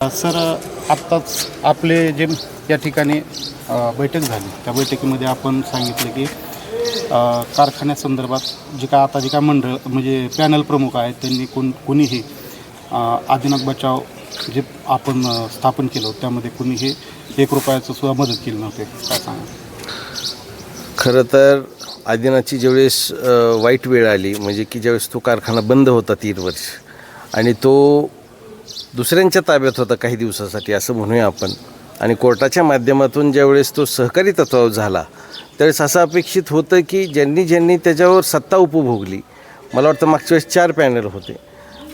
Sir आत्ताच आपले जे या ठिकाणी बैठक झाली. त्या बैठकीमध्ये आपण सांगितलं की कारखान्यासंदर्भात जे काय आता जे काय मंडळ म्हणजे पॅनल प्रमुख आहेत त्यांनी कोण कोणीही आदिनाथ बचाव जे आपण स्थापन केलं होतं त्यामध्ये कुणीही एक रुपयाचं सुद्धा मदत केली नव्हती. काय सांगा खरं तर आदिनाथची ज्यावेळेस वाईट वेळ आली म्हणजे की ज्यावेळेस तो कारखाना बंद होता तीन वर्ष आणि तो दुसऱ्यांच्या ताब्यात होता काही दिवसासाठी असं म्हणूया आपण. आणि कोर्टाच्या माध्यमातून ज्यावेळेस तो सहकारी तत्वावर झाला त्यावेळेस असं अपेक्षित होतं की ज्यांनी ज्यांनी त्याच्यावर सत्ता उपभोगली मला वाटतं मागच्या वेळेस चार पॅनल होते.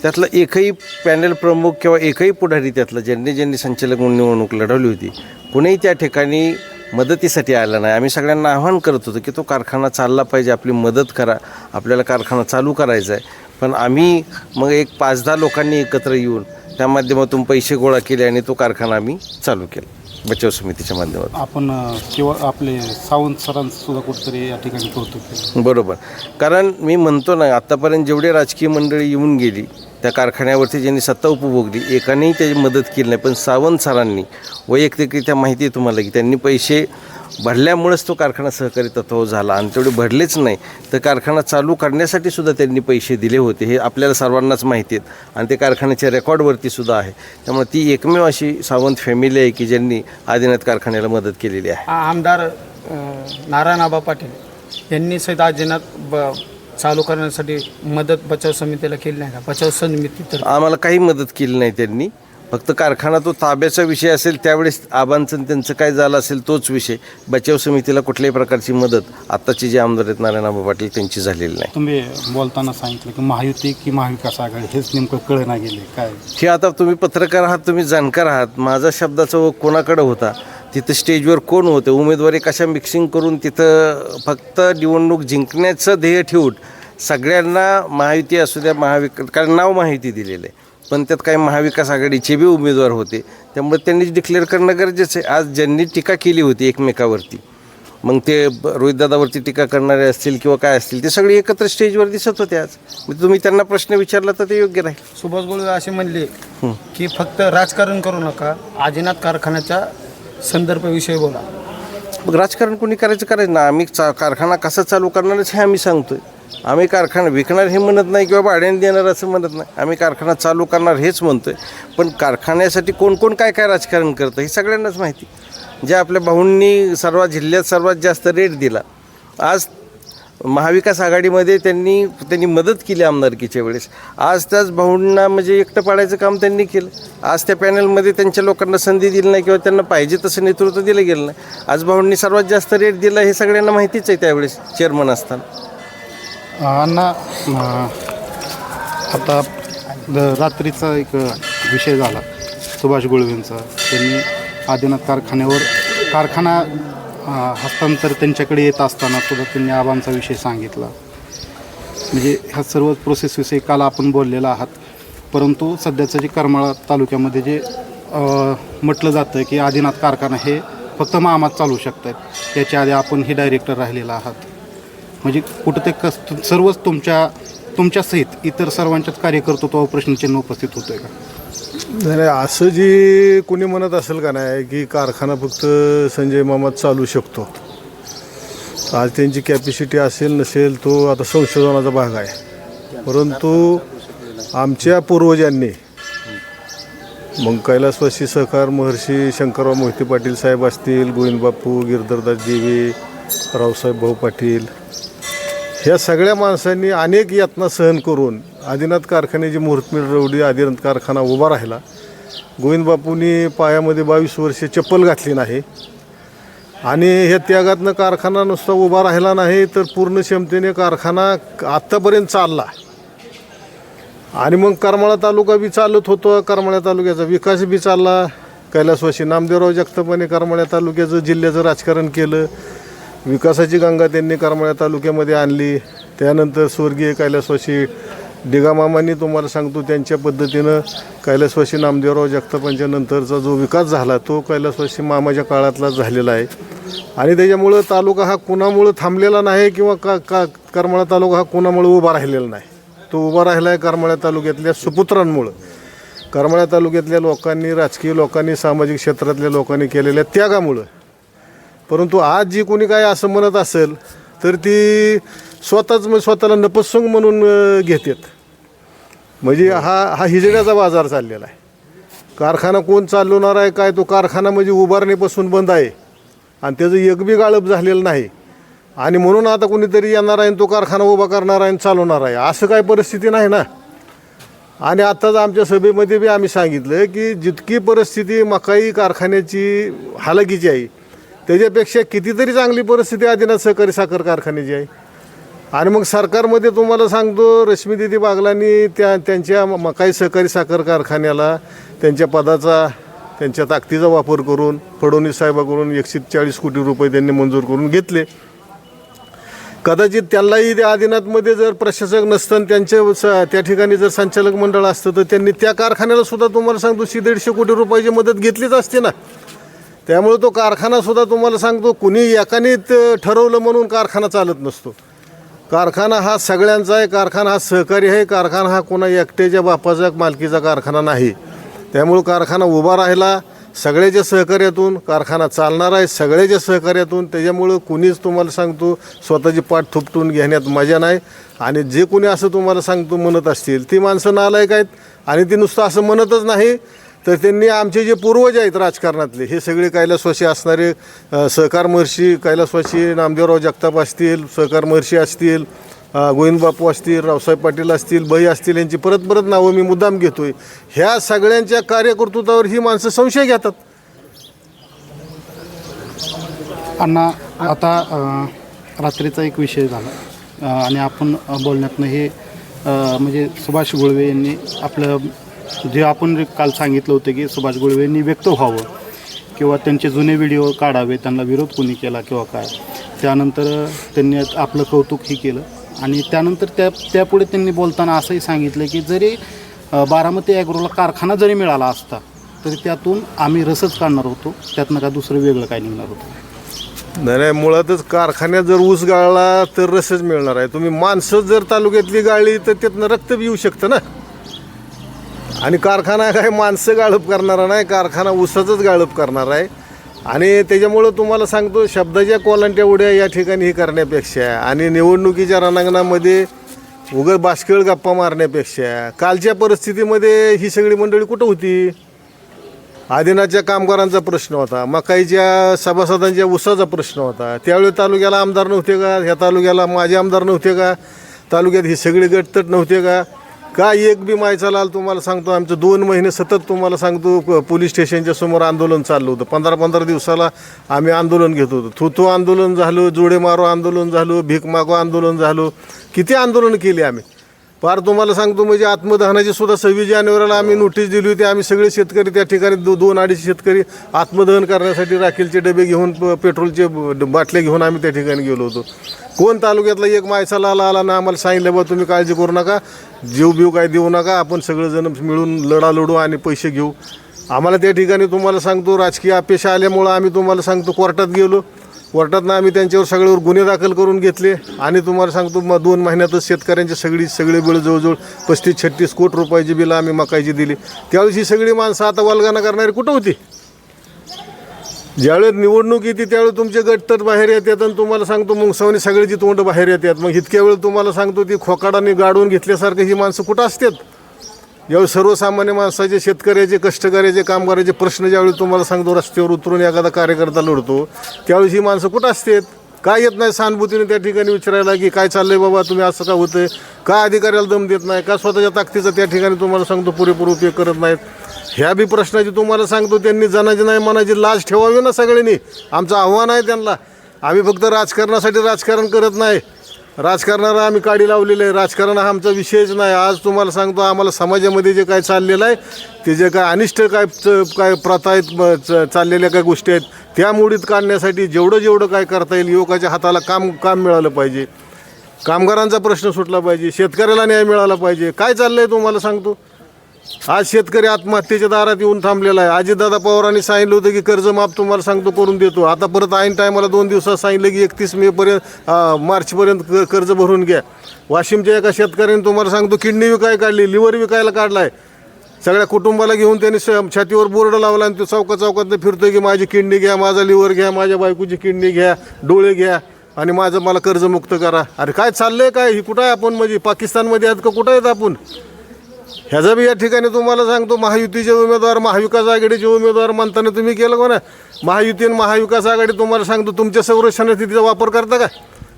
त्यातलं एकही पॅनल प्रमुख किंवा एकही पुढारी त्यातलं ज्यांनी ज्यांनी संचालक म्हणून निवडणूक लढवली होती कुणीही त्या ठिकाणी मदतीसाठी आला नाही. आम्ही सगळ्यांना आव्हान करत होतो की तो कारखाना चालला पाहिजे आपली मदत करा आपल्याला कारखाना चालू करायचा आहे. पण आम्ही मग एक पाच दहा लोकांनी एकत्र येऊन त्या माध्यमातून पैसे गोळा केले आणि तो कारखाना आम्ही चालू केला बचाव समितीच्या माध्यमातून. आपण अ, किंवा आपले सावंत सरांचं सुद्धा कुठेतरी या ठिकाणी कौतुक केलं. बरोबर. कारण मी म्हणतो ना आत्तापर्यंत जेवढे राजकीय मंडळी येऊन गेली त्या कारखान्यावरती ज्यांनी सत्ता उपभोगली एकानेही त्याची मदत केली नाही. पण सावंत सरांनी वैयक्तिकरित्या माहिती आहे तुम्हाला की त्यांनी पैसे भरल्यामुळेच तो कारखाना सहकारी तत्वावर झाला आणि तेवढे भरलेच नाही. तर कारखाना चालू करण्यासाठी सुद्धा त्यांनी पैसे दिले होते. हे आपल्याला सर्वांनाच माहिती आहेत. आणि ते कारखान्याच्या रेकॉर्डवरती सुद्धा आहे. त्यामुळे ती एकमेव अशी सावंत फॅमिली आहे की ज्यांनी आदिनाथ कारखान्याला मदत केलेली आहे. आमदार नारायण आबा पाटील यांनी सहित आजीनाथ ब चालू करण्यासाठी मदत बचाव समितीला केली नाही का? बचाव समिती तर आम्हाला काही मदत केली नाही त्यांनी. फक्त कारखाना तो ताब्याचा विषय असेल त्यावेळेस आबांचं आणि त्यांचं काय झालं असेल तोच विषय. बचाव समितीला कुठल्याही प्रकारची मदत आत्ताचे जे आमदार आहेत नारायणबाबा पाटील त्यांची झालेली नाही. तुम्ही बोलताना सांगितलं की महायुती की महाविकास आघाडी हेच नेमकं कळना गेले काय? हे आता तुम्ही पत्रकार आहात तुम्ही जाणकार आहात. माझा शब्दाचा ओघ कोणाकडे होता? तिथं स्टेजवर कोण होते? उमेदवारी कशा मिक्सिंग करून तिथं फक्त निवडणूक जिंकण्याचं ध्येय ठेवून सगळ्यांना महायुती असू द्या महाविकास कारण नाव माहिती दिलेलं आहे. पण त्यात काही महाविकास आघाडीचे बी उमेदवार होते. त्यामुळे त्यांनीच डिक्लेअर करणं गरजेचं आहे. आज ज्यांनी टीका केली होती एकमेकावरती मग ते रोहितदादावरती टीका करणारे असतील किंवा काय असतील ते सगळे एकत्र स्टेजवर दिसत होते आज. मग तुम्ही त्यांना प्रश्न विचारला तर ते योग्य राहील. सुभाष गोळे असे म्हणले की फक्त राजकारण करू नका आजीनाथ कारखान्याच्या संदर्भाविषयी बोला. मग राजकारण कोणी करायचं करायचं? ना आम्ही चा कारखाना कसा चालू करणारच हे आम्ही सांगतोय. आम्ही कारखाना विकणार हे म्हणत नाही किंवा भाड्याने देणार असं म्हणत नाही. आम्ही कारखाना चालू करणार हेच म्हणतो आहे पण कारखान्यासाठी कोण कोण काय काय राजकारण करतं हे सगळ्यांनाच माहिती. जे आपल्या भाऊंनी सर्वात जिल्ह्यात सर्वात जास्त रेट दिला. आज महाविकास आघाडीमध्ये त्यांनी त्यांनी मदत केली आमदारकीच्या वेळेस. आज त्याच भाऊंना म्हणजे एकटं पाडायचं काम त्यांनी केलं. आज त्या पॅनलमध्ये त्यांच्या लोकांना संधी दिली नाही किंवा त्यांना पाहिजे तसं नेतृत्व दिलं गेलं नाही. आज भाऊंनी सर्वात जास्त रेट दिला हे सगळ्यांना माहितीच आहे त्यावेळेस चेअरमन असताना. अण्णा आता रात्रीचा एक विषय झाला. सुभाष गुळवेंचा. त्यांनी आदिनाथ कारखान्यावर कारखाना हस्तांतर त्यांच्याकडे येत असताना सुद्धा त्यांनी आबांचा विषय सांगितला. म्हणजे ह्या सर्व प्रोसेसविषयी काल आपण बोललेला आहात. परंतु सध्याचं जे करमाळा तालुक्यामध्ये जे म्हटलं जातं की आदिनाथ कारखाना हे फक्त मामात चालू शकतात. याच्या आधी आपण हे डायरेक्टर राहिलेला आहात. म्हणजे कुठं ते कस सर्वच तुमच्या तुमच्या सहित इतर सर्वांच्याच कार्यकर्तृत्वावर प्रश्नचिन्ह उपस्थित होतोय का? नाही नाही, असं जी कोणी म्हणत असेल का नाही की कारखाना फक्त संजय मामात चालू शकतो. आज त्यांची कॅपॅसिटी असेल नसेल तो आता संशोधनाचा भाग आहे. परंतु आमच्या पूर्वजांनी मग कैलासवासी सहकार महर्षी शंकरराव मोहिते पाटील साहेब असतील गोविंदबापू गिरधरदास देवी रावसाहेब भाऊ पाटील ह्या सगळ्या माणसांनी अनेक यातना सहन करून आदिनाथ कारखान्याची मुहूर्तमेढ रवडी आदिनाथ कारखाना उभा राहिला. गोविंदबापूंनी पायामध्ये बावीस वर्षे चप्पल घातली नाही. आणि ह्या त्यागातनं कारखाना नुसता उभा राहिला नाही तर पूर्ण क्षमतेने कारखाना आत्तापर्यंत चालला. आणि मग करमाळा तालुका बी चालत होतो. करमाळा तालुक्याचा विकास बी चालला. कैलासवाशी नामदेवराव जगतापाने करमाळ्या तालुक्याचं जिल्ह्याचं राजकारण केलं. विकासाची गंगा त्यांनी करमाळ्या तालुक्यामध्ये आणली. त्यानंतर स्वर्गीय कैलासवाशी डिगामामांनी तुम्हाला सांगतो त्यांच्या पद्धतीनं कैलासवाशी नामदेवराव जगतापांच्या नंतरचा जो विकास झाला तो कैलासवाशी मामाच्या काळातला झालेला आहे. आणि त्याच्यामुळं तालुका हा कुणामुळं थांबलेला नाही किंवा का का करमाळा तालुका हा कुणामुळं उभा राहिलेला नाही? तो उभा राहिला आहे करमाळ्या तालुक्यातल्या सुपुत्रांमुळं. करमाळा तालुक्यातल्या लोकांनी राजकीय लोकांनी सामाजिक क्षेत्रातल्या लोकांनी केलेल्या त्यागामुळं. परंतु आज जी कोणी काय असं म्हणत असेल तर ती स्वतःच म्हणजे स्वतःला नपसंग म्हणून घेतात. म्हणजे हा हा हिजड्याचा बाजार चाललेला आहे. कारखाना कोण चालवणार आहे काय तो कारखाना म्हणजे उभारणीपासून बंद आहे. आणि त्याचं एकबी गाळप झालेलं नाही. आणि म्हणून आता कोणीतरी येणार आहे आणि तो कारखाना उभा करणार आहे आणि चालवणार आहे. असं काय परिस्थिती नाही ना. आणि आत्ताच आमच्या सभेमध्ये बी आम्ही सांगितलं की जितकी परिस्थिती मकाई कारखान्याची हालकीची आहे त्याच्यापेक्षा कितीतरी चांगली परिस्थिती आदिनाथ सहकारी साखर कारखान्याची आहे. आणि मग सरकारमध्ये तुम्हाला सांगतो रश्मीदिदी बागलांनी त्या त्यांच्या मकाई सहकारी साखर कारखान्याला त्यांच्या पदाचा त्यांच्या ताकदीचा वापर करून फडणवीस साहेबाकडून एकशे चाळीस कोटी रुपये त्यांनी मंजूर करून घेतले. कदाचित त्यांनाही त्या आदिनाथमध्ये जर प्रशासक नसतं त्यांचे स- त्या ठिकाणी जर संचालक मंडळ असतं तर त्यांनी त्या कारखान्याला सुद्धा तुम्हाला सांगतो शे दीडशे कोटी रुपयाची मदत घेतलीच असते ना. त्यामुळे तो कारखानासुद्धा तुम्हाला सांगतो कुणी एकाने ठरवलं म्हणून कारखाना चालत नसतो. कारखाना हा सगळ्यांचा आहे कारखाना हा सहकारी आहे कारखाना हा कोणा एकट्याच्या बापाचा मालकीचा कारखाना नाही. त्यामुळं कारखाना उभा राहिला सगळ्याच्या सहकार्यातून कारखाना चालणार आहे सगळ्याच्या सहकार्यातून. त्याच्यामुळं कुणीच तुम्हाला सांगतो स्वतःची पाठ थुपटून घेण्यात मजा नाही. आणि जे कोणी असं तुम्हाला सांगतो म्हणत असतील ती माणसं नालायक आहेत. आणि ती नुसतं असं म्हणतच नाही. तर त्यांनी आमचे जे पूर्वज आहेत राजकारणातले हे सगळे कैलासवासी असणारे सहकार महर्षी कैलासवाशी नामदेवराव जगताप असतील सहकार महर्षी असतील गोविंदबापू गोविंद बापू असतील रावसाहेब पाटील असतील बई असतील यांची परत परत नावं मी मुद्दाम घेतोय. ह्या सगळ्यांच्या कार्यकर्तृत्वावर ही माणसं संशय घेतात. अण्णा आता रात्रीचा एक विषय झाला. आणि आपण अ, बोलण्यातनं हे म्हणजे सुभाष गुळवे यांनी आपलं जे आपण काल सांगितलं होतं की सुभाष गुळवे यांनी व्यक्त व्हावं किंवा त्यांचे जुने व्हिडिओ काढावे त्यांना विरोध कोणी केला किंवा काय. त्यानंतर त्यांनी आपलं कौतुकही केलं. आणि त्यानंतर त्या त्यापुढे त्यांनी बोलताना असंही सांगितलं की जरी बारामती ॲग्रोला कारखाना जरी मिळाला असता तरी त्यातून आम्ही रसच काढणार होतो. त्यातनं का दुसरं वेगळं काय निघणार होतं? नाही नाही मुळातच कारखान्यात जर ऊस गाळला तर रसच मिळणार आहे. तुम्ही माणसं जर तालुक्यातली गाळली तर त्यातनं रक्त येऊ शकतं ना? आणि कारखाना काय माणसं गाळप करणारा नाही कारखाना ऊसाचंच गाळप करणार आहे. आणि त्याच्यामुळं तुम्हाला सांगतो शब्दाच्या क्वालंट्या उड्या या ठिकाणी हे करण्यापेक्षा आणि निवडणुकीच्या रणांगणामध्ये उगर बाष्कळ गप्पा मारण्यापेक्षा कालच्या परिस्थितीमध्ये ही सगळी मंडळी कुठं होती? आदिनाथच्या कामगारांचा प्रश्न होता मकाईच्या सभासदांच्या उसाचा प्रश्न होता. त्यावेळी तालुक्याला आमदार नव्हते का? ह्या तालुक्याला माझे आमदार नव्हते का? तालुक्यात ही सगळी गटतट नव्हते का? काय एक बी माय चालाल तुम्हाला सांगतो आमचं दोन महिने सतत तुम्हाला सांगतो प- पोलीस स्टेशनच्या समोर आंदोलन चाललं होतं. पंधरा पंधरा दिवसाला आम्ही आंदोलन घेत होतो. थुथू आंदोलन झालं जोडे मारो आंदोलन झालं भीक मागो आंदोलन झालं. किती आंदोलन केली आम्ही? फार तुम्हाला सांगतो म्हणजे आत्मदहनाची सुद्धा सव्वीस जानेवारीला आम्ही नोटीस दिली होती. आम्ही सगळे शेतकरी त्या ठिकाणी दो दोन अडीच शेतकरी आत्मदहन करण्यासाठी राखेलचे डबे घेऊन प- पेट्रोलचे ब- बाटल्या घेऊन आम्ही त्या ठिकाणी गेलो होतो. कोण तालुक्यातला एक मायसाला आला आला ना आम्हाला सांगितलं बा तुम्ही काळजी करू नका. जीव बिव काय देऊ नका. आपण सगळेजण मिळून लढा लढू आणि पैसे घेऊ. आम्हाला त्या ठिकाणी तुम्हाला सांगतो राजकीय अपेक्षा आल्यामुळं आम्ही तुम्हाला सांगतो कोर्टात गेलो. कोर्टातनं आम्ही त्यांच्यावर सगळ्यावर गुन्हे दाखल करून घेतले. आणि तुम्हाला सांगतो मग दोन महिन्यातच शेतकऱ्यांची सगळी सगळे बिळ जवळजवळ पस्तीस छत्तीस कोटी रुपयाची बिलं आम्ही मकायची दिली. त्यावेळेस ही सगळी माणसं आता वल्गाना करणारी कुठं होती? ज्यावेळेस निवडणूक येते त्यावेळेस तुमचे गट तर बाहेर येतात आणि तुम्हाला सांगतो मुंगसावणी सगळ्याची तोंड बाहेर येतात. मग इतक्या वेळ तुम्हाला सांगतो ती खोकाडाने गाडून घेतल्यासारखं ही माणसं कुठं असतात? यावेळी सर्वसामान्य माणसाचे शेतकऱ्याचे कष्टकऱ्याचे कामगाराचे प्रश्न ज्यावेळी तुम्हाला सांगतो रस्त्यावर उतरून एखादा कार्यकर्ता लढतो त्यावेळी ही माणसं कुठं असतात? काय येत नाही सहानुभूतीने त्या ठिकाणी विचारायला की काय चाललंय बाबा तुम्ही असं का होतं का अधिकाऱ्याला दम देत नाही? का स्वतःच्या ताकदीचा त्या ठिकाणी तुम्हाला सांगतो पुरेपूर उपयोग करत नाहीत? ह्या बी प्रश्नाची तुम्हाला सांगतो त्यांनी जनाची नाही मनाची लाज ठेवावी ना सगळ्यांनी. आमचं आव्हान आहे त्यांना. आम्ही फक्त राजकारणासाठी राजकारण करत नाही. राजकारणाला आम्ही काडी लावलेलं आहे. राजकारण हा आमचा विषयच नाही. आज तुम्हाला सांगतो आम्हाला समाजामध्ये जे काय चाललेलं आहे ते जे काय अनिष्ट काय च- काय प्रथा आहेत ब- च- चाललेल्या काय गोष्टी आहेत त्या मोडीत काढण्यासाठी जेवढं जेवढं काय करता येईल युवकाच्या हाताला काम काम मिळालं पाहिजे. कामगारांचा प्रश्न सुटला पाहिजे. शेतकऱ्याला न्याय मिळाला पाहिजे. काय चाललं आहे तुम्हाला सांगतो? आज शेतकरी आत्महत्येच्या दारात येऊन थांबलेला आहे. अजितदादा पवारांनी सांगितलं होतं की कर्ज माफ तुम्हाला सांगतो करून देतो. आता परत ऐन टायमाला दोन दिवसात सांगितलं की एकतीस मे पर्यंत मार्चपर्यंत क- कर्ज भरून घ्या. वाशिमच्या एका शेतकऱ्याने तुम्हाला सांगतो किडनी विकाय काढली लिव्हर विकायला काढलाय. सगळ्या कुटुंबाला घेऊन त्यांनी छातीवर बोर्ड लावला आणि तो चौका चौकात फिरतोय की माझी किडनी घ्या माझा लिव्हर घ्या माझ्या बायकोची किडनी घ्या डोळे घ्या आणि माझं मला कर्जमुक्त करा. अरे काय चाललंय काय? ही कुठं आहे आपण म्हणजे? पाकिस्तानमध्ये आहेत का? कुठं आहेत आपण? ह्याचा बी या ठिकाणी तुम्हाला सांगतो महायुतीचे उमेदवार महाविकास आघाडीचे उमेदवार म्हणताना तुम्ही केलं का ना महायुती आणि महाविकास आघाडी तुम्हाला सांगतो तुमच्या संरक्षण स्थितीचा वापर करता का?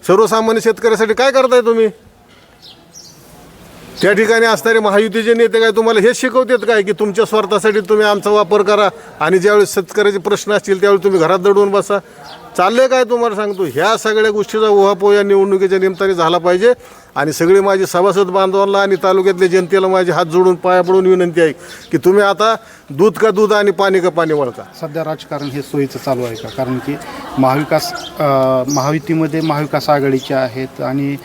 सर्वसामान्य शेतकऱ्यासाठी काय करताय तुम्ही? त्या ठिकाणी असणारे महायुतीचे नेते काय तुम्हाला हेच शिकवतात काय की तुमच्या स्वार्थासाठी तुम्ही आमचा वापर करा आणि ज्यावेळेस शेतकऱ्याचे प्रश्न असतील त्यावेळी तुम्ही घरात दडवून बसा. चाललंय काय तुम्हाला सांगतो ह्या सगळ्या गोष्टीचा उहापोह या निवडणुकीच्या निमित्ताने झाला पाहिजे. आणि सगळे माझे सभासद बांधवांना आणि तालुक्यातल्या जनतेला माझे हात जोडून पाया पडून विनंती आहे की तुम्ही आता दूध का दूध आणि पाणी का पाणी वळका. सध्या राजकारण हे सोयीचं चालू आहे का? कारण की महाविकास महायुतीमध्ये महाविकास आघाडीचे आहेत आणि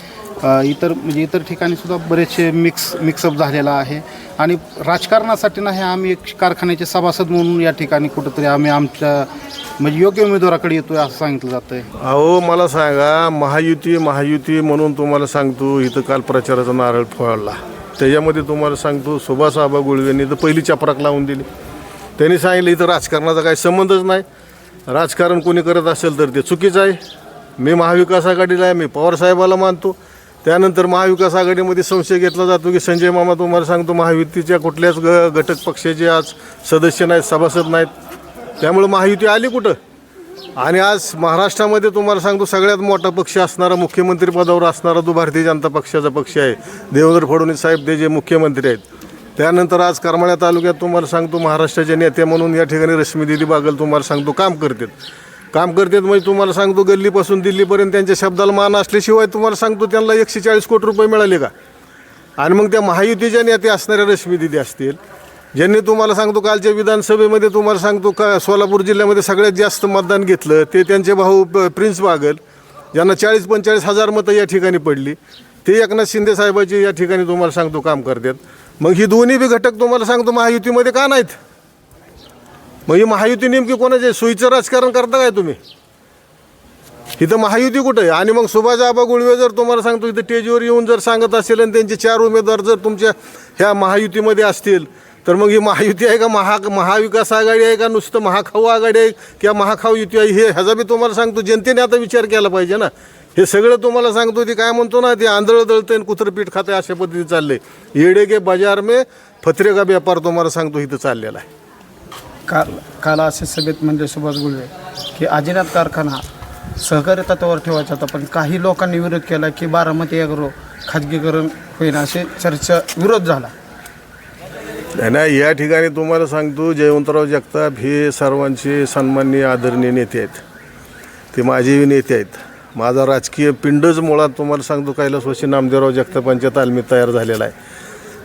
इतर म्हणजे इतर ठिकाणी सुद्धा बरेचसे मिक्स मिक्सअप झालेला आहे. आणि राजकारणासाठी नाही आम्ही एक कारखान्याचे सभासद म्हणून या ठिकाणी कुठंतरी आम्ही आमच्या म्हणजे योग्य उमेदवाराकडे येतोय असं सांगितलं जातं आहे अहो मला सांगा महायुती महायुती म्हणून तुम्हाला सांगतो इथं काल प्रचाराचा नारळ फळला त्याच्यामध्ये तुम्हाला सांगतो सुभाष आबा गुळवेंनी तर पहिली चपराक लावून दिली. त्यांनी सांगितलं इथं राजकारणाचा काही संबंधच नाही. राजकारण कोणी करत असेल तर ते चुकीचं आहे. मी महाविकास आघाडीला आहे मी पवारसाहेबाला मानतो. त्यानंतर महाविकास आघाडीमध्ये संशय घेतला जातो की संजय मामा तुम्हाला सांगतो महायुतीच्या कुठल्याच ग घटक पक्षाचे आज सदस्य नाहीत सभासद नाहीत. त्यामुळे महायुती आली कुठं? आणि आज महाराष्ट्रामध्ये तुम्हाला सांगतो सगळ्यात मोठा पक्ष असणारा मुख्यमंत्री पदावर असणारा तो भारतीय जनता पक्षाचा पक्ष आहे देवेंद्र फडणवीस साहेब ते जे मुख्यमंत्री आहेत. त्यानंतर आज करमाळ्या तालुक्यात तुम्हाला सांगतो महाराष्ट्राचे नेते म्हणून या ठिकाणी रश्मी दिदी बागल तुम्हाला सांगतो काम करतात. काम करतात म्हणजे तुम्हाला सांगतो गल्लीपासून दिल्लीपर्यंत त्यांच्या शब्दाला मान असल्याशिवाय तुम्हाला सांगतो त्यांना एकशे चाळीस कोटी रुपये मिळाले का? आणि मग त्या महायुतीच्या नेते असणाऱ्या रश्मी दिदी असतील. ज्यांनी तुम्हाला सांगतो कालच्या विधानसभेमध्ये तुम्हाला सांगतो का सोलापूर जिल्ह्यामध्ये सगळ्यात जास्त मतदान घेतलं ते त्यांचे भाऊ प- प्रिन्स बागल ज्यांना चाळीस पंचेचाळीस हजार मतं या ठिकाणी पडली. ते एकनाथ शिंदे साहेबाचे या ठिकाणी तुम्हाला सांगतो काम करतात. मग ही दोन्ही बी घटक तुम्हाला सांगतो महायुतीमध्ये का नाहीत? मग ही महायुती नेमकी कोणाचे सोयीचं राजकारण करता काय तुम्ही? इथं महायुती कुठं आहे? आणि मग सुभाष आबा गुळवे जर तुम्हाला सांगतो इथं स्टेजवर येऊन जर सांगत असेल आणि त्यांचे चार उमेदवार जर तुमच्या ह्या महायुतीमध्ये असतील तर मग ही महायुती आहे का? महा महाविकास आघाडी आहे का? नुसतं महाखाऊ आघाडी आहे किंवा महाखाऊ युती आहे? हे ह्याचा मी तुम्हाला सांगतो. जनतेने आता विचार केला पाहिजे ना. हे सगळं तुम्हाला सांगतो. ते काय म्हणतो ना ते आंधळं दळतं आणि कुत्रपीठ खातं अशा पद्धतीने चालले येडे के बाजार मे फत्रे का व्यापार तुम्हाला सांगतो इथं चाललेला आहे. काल काल असे सभेत म्हणजे सुभाष गुळवे की आजीनाथ कारखाना सहकारी तत्वावर ठेवायचा होता पण काही लोकांनी विरोध केला की बारामती अग्रो खाजगीकरण होईल असे चर्चा विरोध झाला. नाही नाही या ठिकाणी तुम्हाला सांगतो जयवंतराव जगताप हे सर्वांचे सन्माननीय आदरणीय नेते आहेत. ते माझेही नेते आहेत. माझा राजकीय पिंडच मुळात तुम्हाला सांगतो कैलासवासी नामदेवराव जगतापांच्या तालमीत तयार झालेला आहे.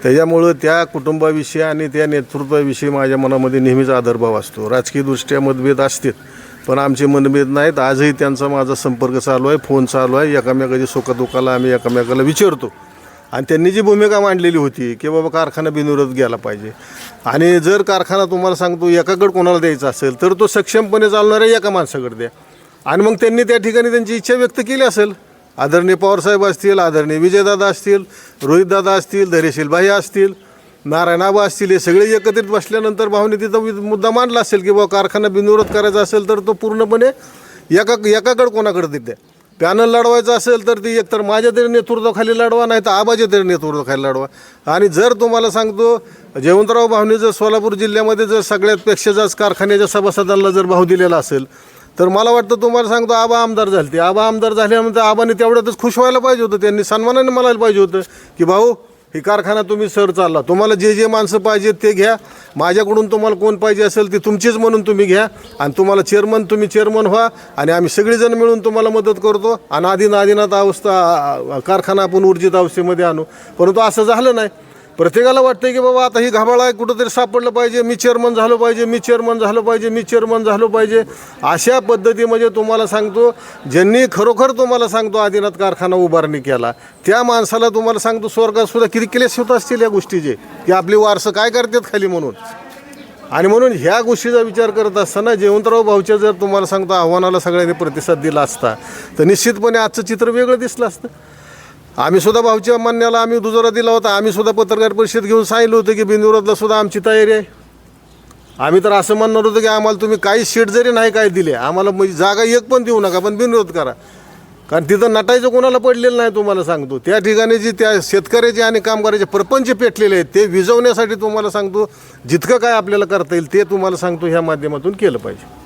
त्याच्यामुळं त्या कुटुंबाविषयी आणि त्या नेतृत्वाविषयी माझ्या मनामध्ये नेहमीच आदरभाव असतो. राजकीयदृष्ट्या मतभेद असतील पण आमचे मनभेद नाहीत. आजही त्यांचा माझा संपर्क चालू आहे फोन चालू आहे. एकामेकाच्या सुखदुःखाला आम्ही एकामेकाला विचारतो. आणि त्यांनी जी भूमिका मांडलेली होती की बाबा कारखाना बिनविरोध गेला पाहिजे. आणि जर कारखाना तुम्हाला सांगतो एकाकडे कोणाला द्यायचा असेल तर तो सक्षमपणे चालणाऱ्या एका माणसाकडे द्या. आणि मग त्यांनी त्या ठिकाणी त्यांची इच्छा व्यक्त केली असेल. आदरणीय पवारसाहेब असतील आदरणीय विजयदादा असतील रोहितदादा असतील धैर्यशील भाई असतील नारायणाबा असतील हे सगळे एकत्रित बसल्यानंतर भाऊने तिथं वि- मुद्दा मांडला असेल की बाबा कारखाना बिनविरोध करायचा असेल तर तो पूर्णपणे एका एकाकडे कोणाकडे देते पॅनल लढवायचं असेल तर ती एकतर माझ्या तरी नेतृत्वाखाली लढवा नाही तर आबाच्या तरी नेतृत्वाखाली लढवा. आणि जर तुम्हाला सांगतो जयवंतराव भावने जर सोलापूर जिल्ह्यामध्ये जर सगळ्यात जास्त कारखान्याच्या सभासदांना जर भाव दिलेला असेल तर मला वाटतं तुम्हाला सांगतो आबा आमदार झाले ते आबा आमदार झाल्यानंतर आबाने तेवढ्यातच खुश व्हायला पाहिजे होतं. त्यांनी सन्मानाने म्हणायला पाहिजे होतं की भाऊ ही कारखाना तुम्ही सर चालला. तुम्हाला जे जे माणसं पाहिजेत ते घ्या. माझ्याकडून तुम्हाला कोण पाहिजे असेल ते तुमचीच म्हणून तुम्ही घ्या. आणि तुम्हाला चेअरमन तुम्ही चेअरमन व्हा. आणि आम्ही सगळेजण मिळून तुम्हाला मदत करतो. आणि आधी आदिनाथ अवस्था कारखाना आपण ऊर्जित अवस्थेमध्ये आणू. परंतु असं झालं नाही. प्रत्येकाला वाटतं की बाबा आता ही घाबाळा आहे कुठंतरी सापडलं पाहिजे मी चेअरमन झालो पाहिजे मी चेअरमन झालो पाहिजे मी चेअरमन झालो पाहिजे. अशा पद्धतीमध्ये तुम्हाला सांगतो ज्यांनी खरोखर तुम्हाला सांगतो आदिनाथ कारखाना उभारणी केला त्या माणसाला तुम्हाला सांगतो स्वर्गात सुद्धा किती क्लेश होत असतील या गोष्टीचे की आपली वारसं काय करतात खाली म्हणून. आणि म्हणून ह्या गोष्टीचा विचार करत असताना जयवंतराव भाऊच्या जर तुम्हाला सांगतो आव्हानाला सगळ्यांनी प्रतिसाद दिला असता तर निश्चितपणे आजचं चित्र वेगळं दिसलं असतं. आम्ही सुद्धा भाऊच्या मान्याला आम्ही दुजोरा दिला होता. आम्ही सुद्धा पत्रकार परिषद घेऊन सांगितलं होतं की बिनविरोधला सुद्धा आमची तयारी आहे. आम्ही तर असं म्हणणार होतो की आम्हाला तुम्ही काही सीट जरी नाही काय दिले आम्हाला म्हणजे जागा एक पण देऊ नका पण बिनविरोध करा. कारण तिथं नटायचं कोणाला पडलेलं नाही तुम्हाला सांगतो. त्या ठिकाणी जी त्या शेतकऱ्याचे आणि कामगाराचे प्रपंच पेटलेले आहेत ते विजवण्यासाठी तुम्हाला सांगतो जितकं काय आपल्याला करता येईल ते तुम्हाला सांगतो ह्या माध्यमातून केलं पाहिजे.